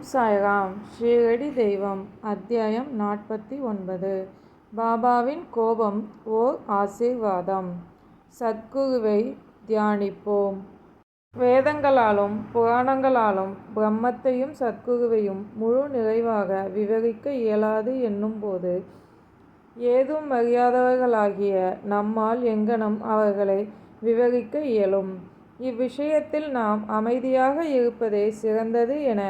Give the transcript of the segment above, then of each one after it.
ஓம் சாய்ராம் ஸ்ரீரடி தெய்வம் அத்தியாயம் நாற்பத்தி ஒன்பது. பாபாவின் கோபம் ஓர் ஆசீர்வாதம். சத்குருவை தியானிப்போம். வேதங்களாலும் புராணங்களாலும் பிரம்மத்தையும் சத்குருவையும் முழு நிறைவாக விவரிக்க இயலாது என்னும்போது ஏதும் அறியாதவர்களாகிய நம்மால் எங்கனம் அவர்களை விவரிக்க இயலும். இவ்விஷயத்தில் நாம் அமைதியாக இருப்பதே சிறந்தது என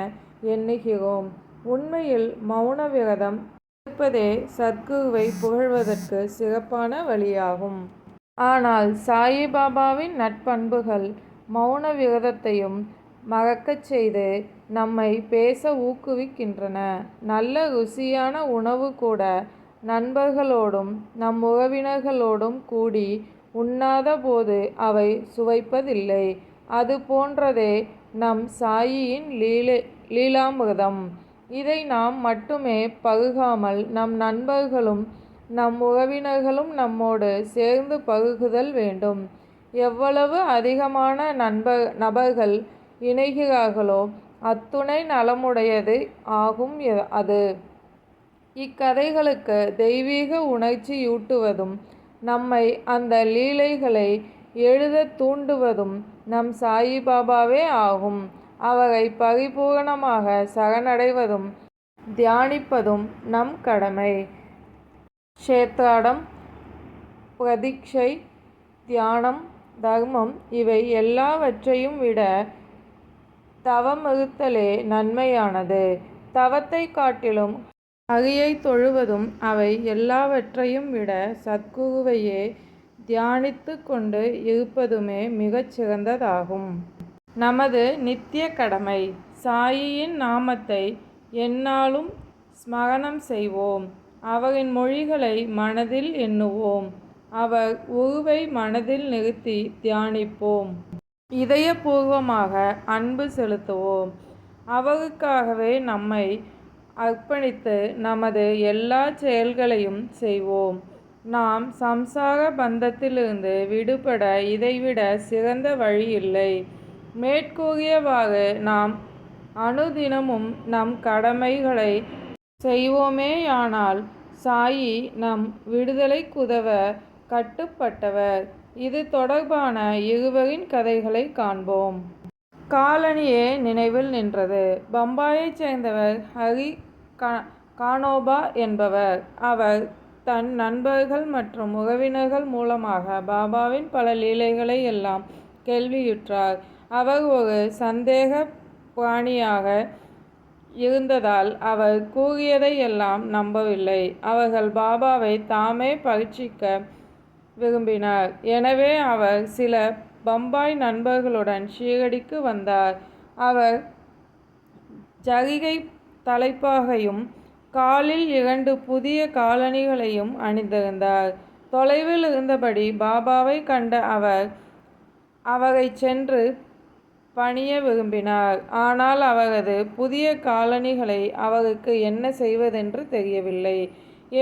எண்ணுகிறோம். உண்மையில் மௌன விரதம் இருப்பதே சத்குருவை புகழ்வதற்கு சிறப்பான வழியாகும். ஆனால் சாயிபாபாவின் நட்பண்புகள் மௌன விரதத்தையும் மறக்கச் செய்து நம்மை பேச ஊக்குவிக்கின்றன. நல்ல ருசியான உணவு கூட நண்பர்களோடும் நம் உறவினர்களோடும் கூடி உண்ணாத போது அவை சுவைப்பதில்லை. அது போன்றதே நம் சாயியின் லீலை லீலாமிரதம் இதை நாம் மட்டுமே பருகாமல் நம் நண்பர்களும் நம் உறவினர்களும் நம்மோடு சேர்ந்து பருகுதல் வேண்டும். எவ்வளவு அதிகமான நண்பர் நபர்கள் இணைகிறார்களோ அத்துணை நலமுடையது ஆகும் அது. இக்கதைகளுக்கு தெய்வீக உணர்ச்சியூட்டுவதும் நம்மை அந்த லீலைகளை எழுத தூண்டுவதும் நம் சாயிபாபாவே ஆகும். அவரை பரிபூரணமாக சரணடைவதும் தியானிப்பதும் நம் கடமை. க்ஷேத்ராடம் பிரதீட்சை தியானம் தர்மம் இவை எல்லாவற்றையும் விட தவமிருத்தலே நன்மையானது. தவத்தை காட்டிலும் அரியை தொழுவதும் அவை எல்லாவற்றையும் விட சத்குருவையே தியானித்து கொண்டு இருப்பதுமே மிகச் சிறந்ததாகும் நமது நித்திய கடமை சாயியின் நாமத்தை எந்நாளும் ஸ்மரணம் செய்வோம். அவரின் மொழிகளை மனதில் எண்ணுவோம். அவர் உருவை மனதில் நிறுத்தி தியானிப்போம். இதயபூர்வமாக அன்பு செலுத்துவோம். அவருக்காகவே நம்மை அர்ப்பணித்து நமது எல்லா செயல்களையும் செய்வோம். நாம் சம்சார பந்தத்திலிருந்து விடுபட இதைவிட சிறந்த வழி இல்லை. மேற்கூறியவாறு நாம் அனுதினமும் நம் கடமைகளை செய்வோமேயானால் சாயி நம் விடுதலை குதவ கட்டுப்பட்டவர். இது தொடர்பான இருவரின் கதைகளை காண்போம். காலனியே நினைவில் நின்றது. பம்பாயைச் சேர்ந்தவர் ஹரி கானோபா என்பவர். அவர் தன் நண்பர்கள் மற்றும் உறவினர்கள் மூலமாக பாபாவின் பல லீலைகளை எல்லாம் கேள்வியுற்றார். அவர் ஒரு சந்தேக பிராணியாக இருந்ததால் அவர் கூறியதை எல்லாம் நம்பவில்லை. அவர்கள் பாபாவை தாமே பரீட்சிக்க விரும்பினார். எனவே அவர் சில பம்பாய் நண்பர்களுடன் ஷீரடிக்கு வந்தார். அவர் ஜரிகை தலைப்பாகையும் காலில் இரண்டு புதிய காலணிகளையும் அணிந்திருந்தார். தொலைவில் இருந்தபடி பாபாவை கண்ட அவர் அவரை சென்று பணிய விரும்பினார். ஆனால் அவரது புதிய காலணிகளை அவருக்கு என்ன செய்வதென்று தெரியவில்லை.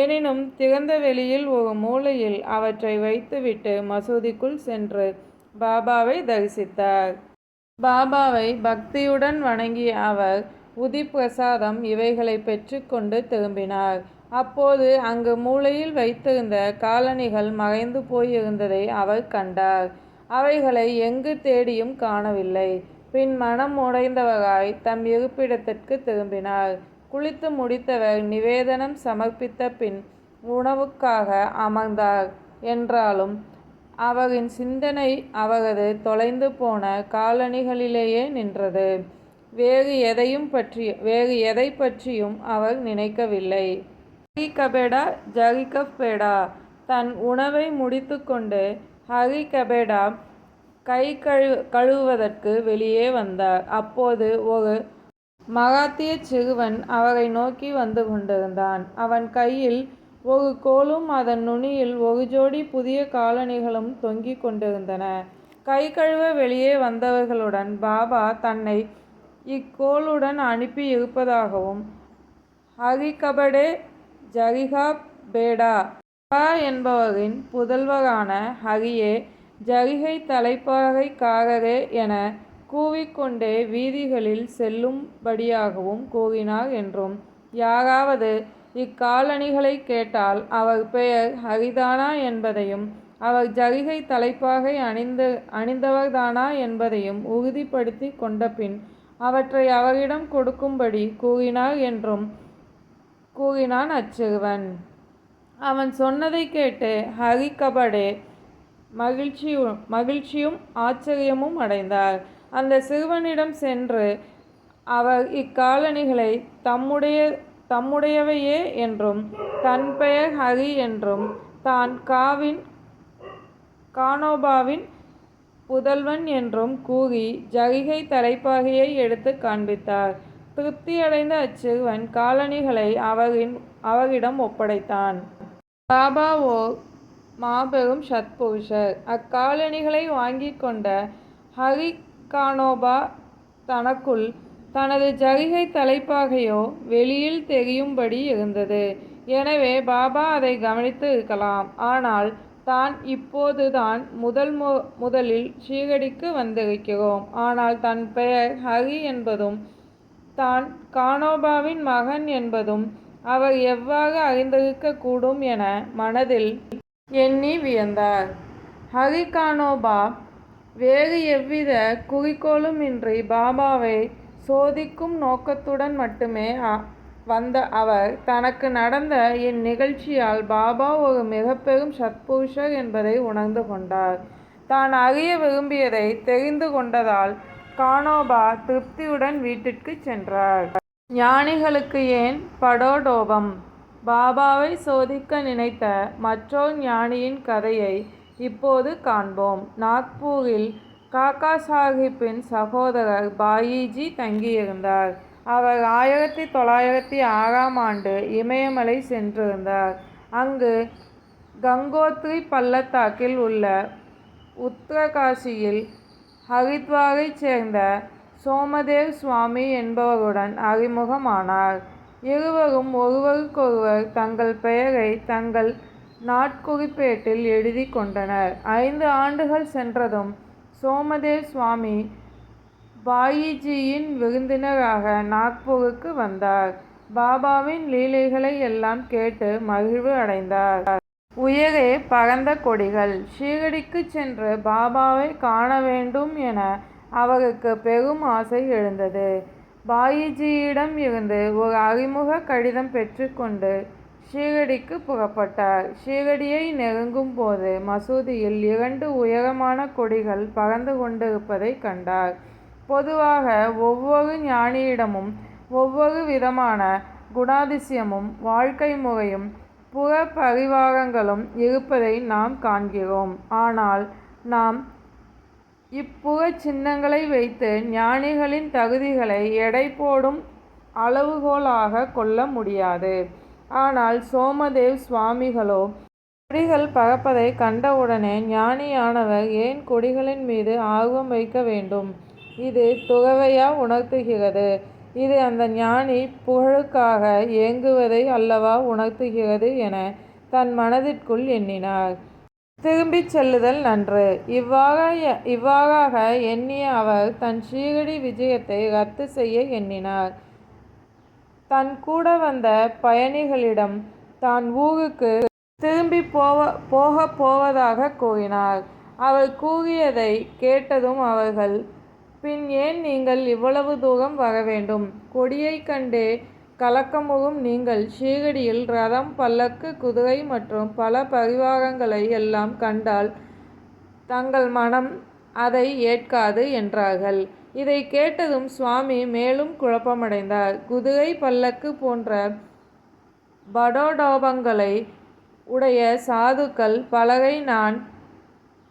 எனினும் திறந்த வெளியில் ஒரு மூலையில் அவற்றை வைத்துவிட்டு மசூதிக்குள் சென்று பாபாவை தரிசித்தார். பாபாவை பக்தியுடன் வணங்கிய அவர் உதி பிரசாதம் இவைகளை பெற்றுக்கொண்டு திரும்பினார். அப்போது அங்கு மூலையில் வைத்திருந்த காலணிகள் மறைந்து போயிருந்ததை அவர் கண்டார். அவைகளை எங்கு தேடியும் காணவில்லை. பின் மனம் உடைந்தவராய் தம் இருப்பிடத்திற்கு திரும்பினார். குளித்து முடித்தவர் நிவேதனம் சமர்ப்பித்த பின் உணவுக்காக அமர்ந்தார். என்றாலும் அவரின் சிந்தனை அவரது தொலைந்து போன காலணிகளிலேயே நின்றது. வேறு எதையும் பற்றி வேறு எதை பற்றியும் அவர் நினைக்கவில்லை. ஹரி கபேடா ஜரிகபேடா தன் உணவை முடித்துக்கொண்டு ஹரி கபேடா கை கழு கழுவுவதற்கு வெளியே வந்தார். அப்போது ஒரு மராத்திய சிறுவன் அவரை நோக்கி வந்து கொண்டிருந்தான். அவன் கையில் ஒரு கோலும் அதன் நுனியில் ஒரு ஜோடி புதிய காலணிகளும் தொங்கிக் கொண்டிருந்தன. கை கழுவ வெளியே வந்தவர்களுடன் பாபா தன்னை இக்கோளுடன் அனுப்பி இருப்பதாகவும் ஹரிகபடே ஜரிகா பேடா பா என்பவரின் புதல்வரான ஹரியே ஜரிகை தலைப்பாகைக்காரரே என கூவிக்கொண்டே வீதிகளில் செல்லும்படியாகவும் கூறினார் என்றும் யாராவது இக்காலணிகளைக் கேட்டால் அவர் பெயர் ஹரிதானா என்பதையும் அவர் ஜரிகை தலைப்பாகை அணிந்து அணிந்தவர்தானா என்பதையும் உறுதிப்படுத்திக் கொண்டபின் அவற்றை அவரிடம் கொடுக்கும்படி கூறினார் என்றும் கூறினான் அச்சிறுவன். அவன் சொன்னதைக் கேட்டு ஹரிகபடே மகிழ்ச்சியும் மகிழ்ச்சியும் ஆச்சரியமும் அடைந்தார். அந்த சிறுவனிடம் சென்று அவர் இக்காலணிகளை தம்முடைய தம்முடையவையே என்றும் தன் பெயர் ஹரி என்றும் தான் காவின் கானோபாவின் புதல்வன் என்றும் கூறி ஜரிகை தலைப்பாகையை எடுத்து காண்பித்தார். திருப்தியடைந்த அச்சிறுவன் காலணிகளை அவரின் அவரிடம் ஒப்படைத்தான். பாபா மாபெரும் சத்புருஷர். அக்காலணிகளை வாங்கி கொண்ட ஹரிகானோபா தனக்குள் தனது ஜரிகை தலைப்பாகையோ வெளியில் தெரியும்படி இருந்தது. எனவே பாபா அதை கவனித்து இருக்கலாம். ஆனால் தான் இப்போது தான் முதல் முதலில் ஷீரடிக்கு வந்திருக்கிறோம். ஆனால் தன் பெயர் ஹரி என்பதும் தான் கானோபாவின் மகன் என்பதும் அவர் எவ்வாறு அறிந்திருக்கக்கூடும் என மனதில் எண்ணி வியந்தார். ஹரிகானோபா வேறு எவ்வித குறிக்கோளுமின்றி பாபாவை சோதிக்கும் நோக்கத்துடன் மட்டுமே வந்த அவர் தனக்கு நடந்த இந்நிகழ்ச்சியால் பாபா ஒரு மிகப்பெரும் சத்புருஷர் என்பதை உணர்ந்து கொண்டார். தான் அறிய விரும்பியதை தெரிந்து கொண்டதால் கானோபா திருப்தியுடன் வீட்டிற்குச் சென்றார். ஞானிகளுக்கு ஏன் படோடோபம்? பாபாவை சோதிக்க நினைத்த மற்றோர் ஞானியின் கதையை இப்போது காண்போம். நாக்பூரில் காக்கா சாஹிப்பின் சகோதரர் பாயிஜி தங்கியிருந்தார். அவர் ஆயிரத்தி தொள்ளாயிரத்தி ஆறாம் ஆண்டு இமயமலை சென்றிருந்தார். அங்கு கங்கோத்ரி பள்ளத்தாக்கில் உள்ள உத்தரகாசியில் ஹரித்வாரைச் சேர்ந்த சோமதேவ் சுவாமி என்பவருடன் அறிமுகமானார். இருவரும் ஒருவருக்கொருவர் தங்கள் பெயரை தங்கள் நாட்குறிப்பேட்டில் எழுதிக் கொண்டனர். ஐந்து ஆண்டுகள் சென்றதும் சோமதேவ் சுவாமி பாயிஜியின் விருந்தினராக நாக்பூருக்கு வந்தார். பாபாவின் லீலைகளை எல்லாம் கேட்டு மகிழ்வு அடைந்தார். உயரே பறந்த கொடிகள். ஷீரடிக்குச் சென்று பாபாவைக் காண வேண்டும் என அவருக்கு பெரும் ஆசை எழுந்தது. பாயிஜியிடம் இருந்து ஒரு அறிமுக கடிதம் பெற்றுக்கொண்டு ஷீரடிக்கு புறப்பட்டார். ஷீரடியை நெருங்கும் போது மசூதியில் இரண்டு உயரமான கொடிகள் பறந்து கொண்டிருப்பதைக் கண்டார். பொதுவாக ஒவ்வொரு ஞானியிடமும் ஒவ்வொரு விதமான குணாதிசயமும் வாழ்க்கை முறையும் புற பரிவாரங்களும் இருப்பதை நாம் காண்கிறோம். ஆனால் நாம் இப்புகச் சின்னங்களை வைத்து ஞானிகளின் தகுதிகளை எடை போடும் அளவுகோலாக கொள்ள முடியாது. ஆனால் சோமதேவ் சுவாமிகளோ கொடிகள் பறப்பதைக் கண்டவுடனே ஞானியானவர் ஏன் கொடிகளின் மீது ஆர்வம் வைக்க வேண்டும்? இது துறவையா உணர்த்துகிறது? இது அந்த ஞானி புகழுக்காக ஏங்குவதை அல்லவா உணர்த்துகிறது என தன் மனதிற்குள் எண்ணினார். திரும்பிச் செல்லுதல் நன்று. இவ்வாறாக எண்ணிய அவர் தன் ஷீரடி விஜயத்தை ரத்து செய்ய எண்ணினார். தன் கூட வந்த பயணிகளிடம் தான் ஊருக்கு திரும்பி போவ போகப் போவதாக கூறினார். அவர் கூறியதை கேட்டதும் அவர்கள் பின் ஏன் நீங்கள் இவ்வளவு தூரம் வரவேண்டும்? கொடியைக் கண்டே கலக்கமுகும் நீங்கள் ஷீகடியில் ரதம் பல்லக்கு குதிரை மற்றும் பல பரிவாரங்களை எல்லாம் கண்டால் தங்கள் மனம் அதை ஏற்காது என்றார்கள். இதைக் கேட்டதும் சுவாமி மேலும் குழப்பமடைந்தார். குதிரை பல்லக்கு போன்ற படோடோபங்களை உடைய சாதுக்கள் பலரை நான்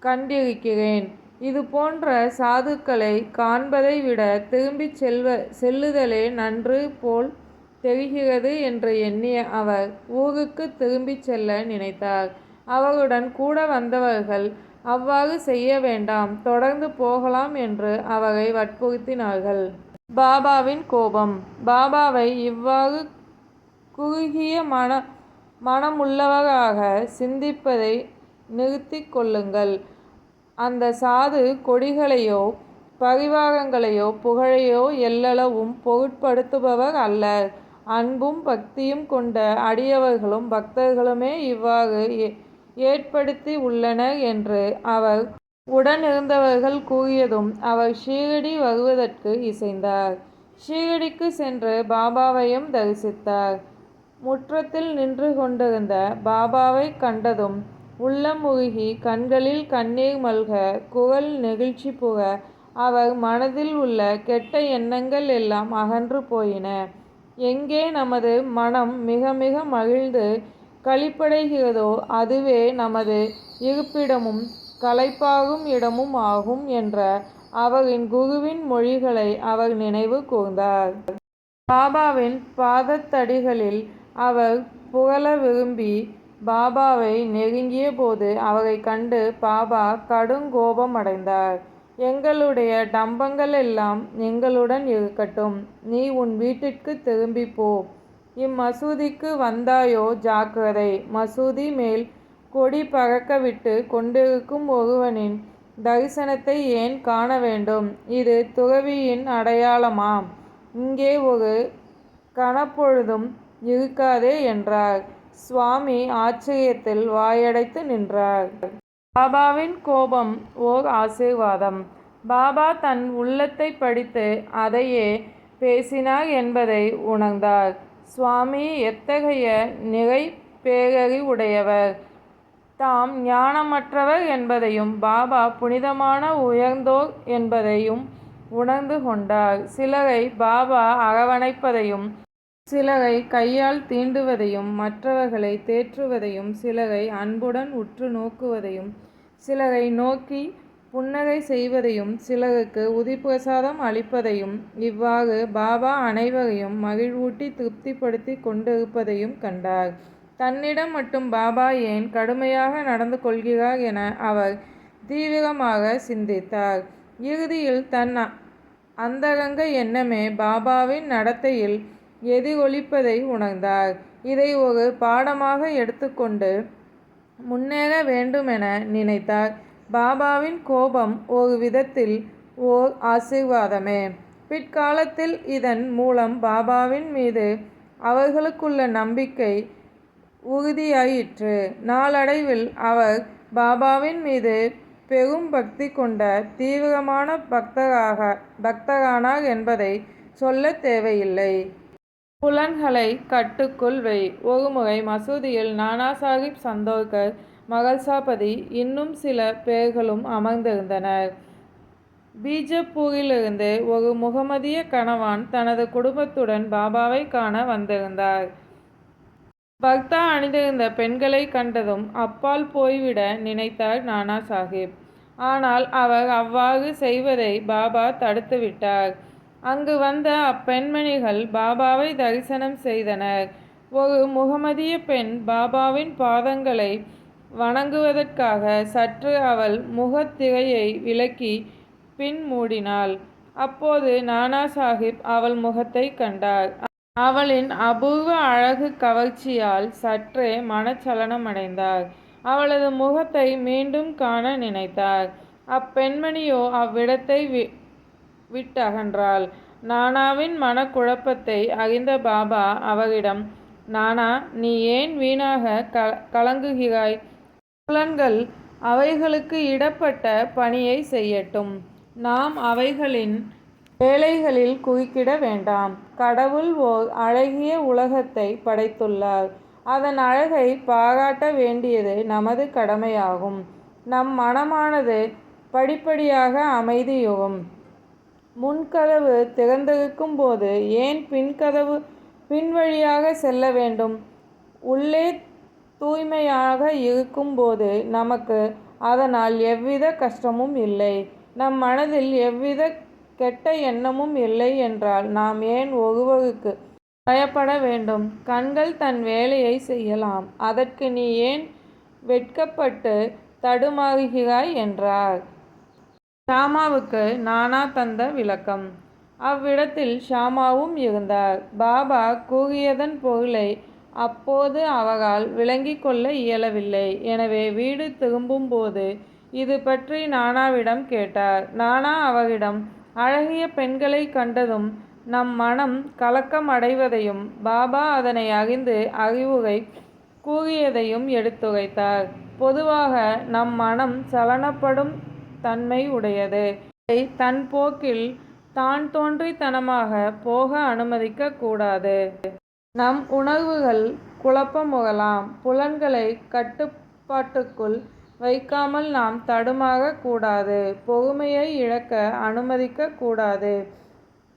கண்டிருக்கிறேன். இது போன்ற சாதுக்களை காண்பதை விட திரும்பிச் செல்வ செல்லுதலே நன்று போல் தெரிகிறது என்று எண்ணிய அவர் ஊருக்குத் திரும்பிச் செல்ல நினைத்தார். அவருடன் கூட வந்தவர்கள் அவ்வாறு செய்ய வேண்டாம் தொடர்ந்து போகலாம் என்று அவரை வற்புறுத்தினார்கள். பாபாவின் கோபம். பாபாவை இவ்வாறு குறுகிய மனமுள்ளவராகச் சிந்திப்பதை நிறுத்தி கொள்ளுங்கள். அந்த சாது கொடிகளையோ பரிவாரங்களையோ புகழையோ எல்லளவும் பொருட்படுத்துபவர் அல்லர். அன்பும் பக்தியும் கொண்ட அடியவர்களும் பக்தர்களுமே இவ்வாறு ஏற்படுத்தி உள்ளனர் என்று அவர் உடனிருந்தவர்கள் கூறியதும் அவர் ஷீரடி வருவதற்கு இசைந்தார். ஷீரடிக்கு சென்று பாபாவையும் தரிசித்தார். முற்றத்தில் நின்று கொண்டிருந்த பாபாவைக் கண்டதும் உள்ளம் உருகி கண்களில் கண்ணீர் மல்க குரல் நெகிழ்ச்சி புக அவர் மனதில் உள்ள கெட்ட எண்ணங்கள் எல்லாம் அகன்று போயின. எங்கே நமது மனம் மிக மிக மகிழ்ந்து களிப்படைகிறதோ அதுவே நமது இருப்பிடமும் களைப்பாகும் இடமும் ஆகும் என்ற அவரின் குருவின் மொழிகளை அவர் நினைவு கூர்ந்தார். பாபாவின் பாதத்தடிகளில் அவர் புகழ விரும்பி பாபாவை நெருங்கிய போது அவரை கண்டு பாபா கடுங்கோபமடைந்தார். எங்களுடைய டம்பங்களெல்லாம் எங்களுடன் இருக்கட்டும். நீ உன் வீட்டிற்குத் திரும்பி போ. இம்மசூதிக்கு வந்தாயோ ஜாக்கிரதை. மசூதி மேல் கொடி பறக்கவிட்டுக் கொண்டிருக்கும் ஒருவனின் தரிசனத்தை ஏன் காண வேண்டும்? இது துறவியின் அடையாளமாம். இங்கே ஒரு கணப்பொழுதும் இருக்காதே என்றார். சுவாமி ஆச்சரியத்தில் வாயடைத்து நின்றார். பாபாவின் கோபம் ஓர் ஆசீர்வாதம். பாபா தன் உள்ளத்தைப் படித்து அதையே பேசினார் என்பதை உணர்ந்தார். சுவாமி எத்தகைய நிகைப்பேரகை உடையவர் தாம் ஞானமற்றவர் என்பதையும் பாபா புனிதமான உயர்ந்தோர் என்பதையும் உணர்ந்து கொண்டார். சிலரை பாபா அரவணைப்பதையும் சிலரை கையால் தீண்டுவதையும் மற்றவர்களை தேற்றுவதையும் சிலரை அன்புடன் உற்று நோக்குவதையும் சிலரை நோக்கி புன்னகை செய்வதையும் சிலருக்கு உதிப்பிரசாதம் அளிப்பதையும் இவ்வாறு பாபா அனைவரையும் மகிழ்வூட்டி திருப்திப்படுத்திக் கொண்டிருப்பதையும் கண்டார். தன்னிடம் மட்டும் பாபா ஏன் கடுமையாக நடந்து கொள்கிறார் என அவர் தீவிரமாக சிந்தித்தார். இறுதியில் தன் அந்தரங்க எண்ணமே பாபாவின் நடத்தையில் எதிரொலிப்பதை உணர்ந்தார். இதை ஒரு பாடமாக எடுத்துக்கொண்டு முன்னேற வேண்டுமென நினைத்தார். பாபாவின் கோபம் ஒரு விதத்தில் ஓர் ஆசீர்வாதமே. பிற்காலத்தில் இதன் மூலம் பாபாவின் மீது அவர்களுக்குள்ள நம்பிக்கை உறுதியாயிற்று. நாளடைவில் அவர் பாபாவின் மீது பெரும் பக்தி கொண்ட தீவிரமான பக்தராக பக்தரானார் என்பதை சொல்லத் தேவையில்லை. புலன்களை கட்டுக்குள் வை. ஒருமுறை மசூதியில் நானா சாஹிப் சந்தோர்கர் மகள்சாபதி இன்னும் சில பேர்களும் அமர்ந்திருந்தனர். பீஜப்பூரிலிருந்து ஒரு முகமதிய கணவான் தனது குடும்பத்துடன் பாபாவைக் காண வந்திருந்தார். பக்தா அணிந்திருந்த பெண்களைக் கண்டதும் அப்பால் போய்விட நினைத்தார் நானா சாஹிப் ஆனால் அவர் அவ்வாறு செய்வதை பாபா தடுத்துவிட்டார். அங்கு வந்த அப்பெண்மணிகள் பாபாவை தரிசனம் செய்தனர். ஒரு முகமதிய பெண் பாபாவின் பாதங்களை வணங்குவதற்காக சற்று அவள் முகத்திரையை விலக்கி பின் மூடினாள். அப்போது நானா சாஹிப் அவள் முகத்தை கண்டார். அவளின் அபூர்வ அழகு கவர்ச்சியால் சற்றே மனச்சலனமடைந்தார். அவளது முகத்தை மீண்டும் காண நினைத்தார். அப்பெண்மணியோ அவ்விடத்தை விட்டகன்றாள். நானாவின் மனக்குழப்பத்தை அறிந்த பாபா அவரிடம் நானா நீ ஏன் வீணாக க கலங்குகிறாய்? புலன்கள் அவைகளுக்கு இடப்பட்ட பணியை செய்யட்டும். நாம் அவைகளின் வேலைகளில் குறுக்கிட வேண்டாம். கடவுள் ஓர் அழகிய உலகத்தை படைத்துள்ளார். அதன் அழகை பாராட்ட வேண்டியது நமது கடமையாகும். நம் மனமானது படிப்படியாக அமைதியோகும் முன்கதவு திறந்திருக்கும் போது ஏன் பின்வழியாகச் செல்ல வேண்டும்? உள்ளே தூய்மையாக இருக்கும் போது நமக்கு அதனால் எவ்வித கஷ்டமும் இல்லை. நம் மனதில் எவ்வித கெட்ட எண்ணமும் இல்லை என்றால் நாம் ஏன் ஒருவருக்கு பயப்பட வேண்டும்? கண்கள் தன் வேலையை செய்யலாம். அதற்கு நீ ஏன் வெட்கப்பட்டு தடுமாறுகிறாய்? என்றார். ஷாமாவுக்கு நானா தந்த விளக்கம் அவ்விடத்தில் ஷாமாவும் இருந்தார். பாபா கூகியதன் பொருளை அப்போது அவரால் விளங்கி கொள்ள இயலவில்லை. எனவே வீடு திரும்பும்போது இது பற்றி நானாவிடம் கேட்டார். நானா அவரிடம் அழகிய பெண்களை கண்டதும் நம் மனம் கலக்கம் அடைவதையும் பாபா அதனை அறிந்து அறிவுரை கூறியதையும் எடுத்துரைத்தார். பொதுவாக நம் மனம் சலனப்படும் தன்மை உடையது. இதை தன் போக்கில் தான் தோன்றித்தனமாக போக அனுமதிக்க கூடாது. நம் உணர்வுகள் குழப்பமுகலாம் புலன்களை கட்டுப்பாட்டுக்குள் வைக்காமல் நாம் தடுமாக கூடாது. பொறுமையை இழக்க அனுமதிக்க கூடாது.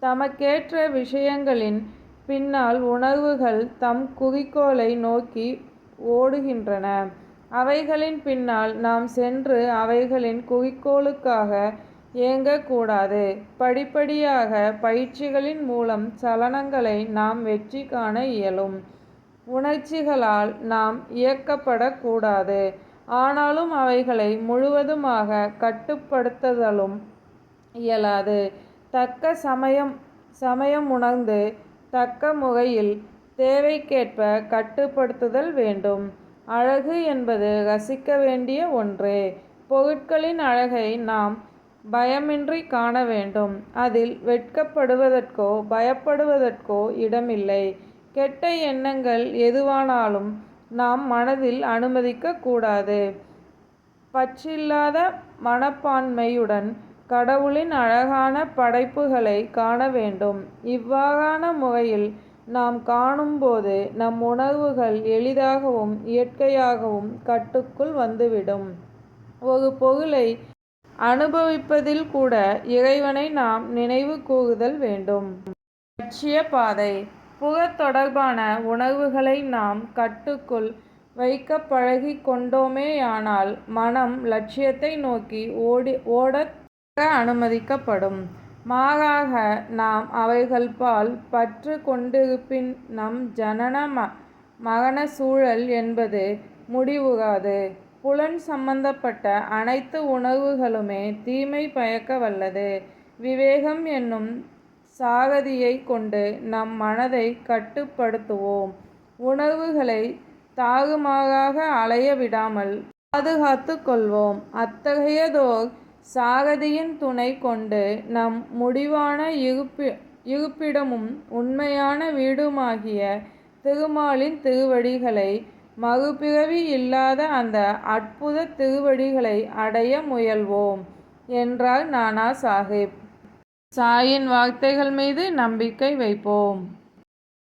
தமக்கேற்ற விஷயங்களின் பின்னால் உணர்வுகள் தம் குறிக்கோளை நோக்கி ஓடுகின்றன. அவைகளின் பின்னால் நாம் சென்று அவைகளின் குறிக்கோளுக்காக இயங்கக்கூடாது படிப்படியாக பயிற்சிகளின் மூலம் சலனங்களை நாம் வெற்றி காண இயலும். உணர்ச்சிகளால் நாம் இயக்கப்படக்கூடாது ஆனாலும் அவைகளை முழுவதுமாக கட்டுப்படுத்துதலும் இயலாது. தக்க சமயம் சமயம் உணர்ந்து தக்க முறையில் தேவைக்கேற்ப கட்டுப்படுத்துதல் வேண்டும். அழகு என்பது ரசிக்க வேண்டிய ஒன்று பொருட்களின் அழகை நாம் பயமின்றி காண வேண்டும். அதில் வெட்கப்படுவதற்கோ பயப்படுவதற்கோ இடமில்லை. கெட்ட எண்ணங்கள் எதுவானாலும் நாம் மனதில் அனுமதிக்க கூடாது. பற்றில்லாத மனப்பான்மையுடன் கடவுளின் அழகான படைப்புகளை காண வேண்டும். இவ்வாறான முறையில் நாம் காணும்போது நம் உணர்வுகள் எளிதாகவும் இயற்கையாகவும் கட்டுக்குள் வந்துவிடும். ஒரு பொருளை அனுபவிப்பதில் கூட இறைவனை நாம் நினைவு கூறுதல் வேண்டும். லட்சிய பாதை புக தொடர்பான உணர்வுகளை நாம் கட்டுக்குள் வைக்க பழகி கொண்டோமேயானால் மனம் லட்சியத்தை நோக்கி ஓடி ஓட அனுமதிக்கப்படும். மாறாக நாம் அவைகள்பால் பற்று கொண்டிருப்பின் நம் ஜனன மரண சூழல் என்பது முடிவுறாது. புலன் சம்பந்தப்பட்ட அனைத்து உணர்வுகளுமே தீமை பயக்க வல்லது. விவேகம் என்னும் சாரதியைக் கொண்டு நம் மனதை கட்டுப்படுத்துவோம். உணர்வுகளை தாறுமாறாக அலைய விடாமல் பாதுகாத்து கொள்வோம். அத்தகையதோர் சாரதியின் துணை கொண்டு நம் முடிவான இருப்பிடமும் உண்மையான வீடுமாகிய திருமாலின் திருவடிகளை மறுபிறவி இல்லாத அந்த அற்புத திருவடிகளை அடைய முயல்வோம் என்றார் நானா சாஹிப் சாயின் வார்த்தைகள் மீது நம்பிக்கை வைப்போம்.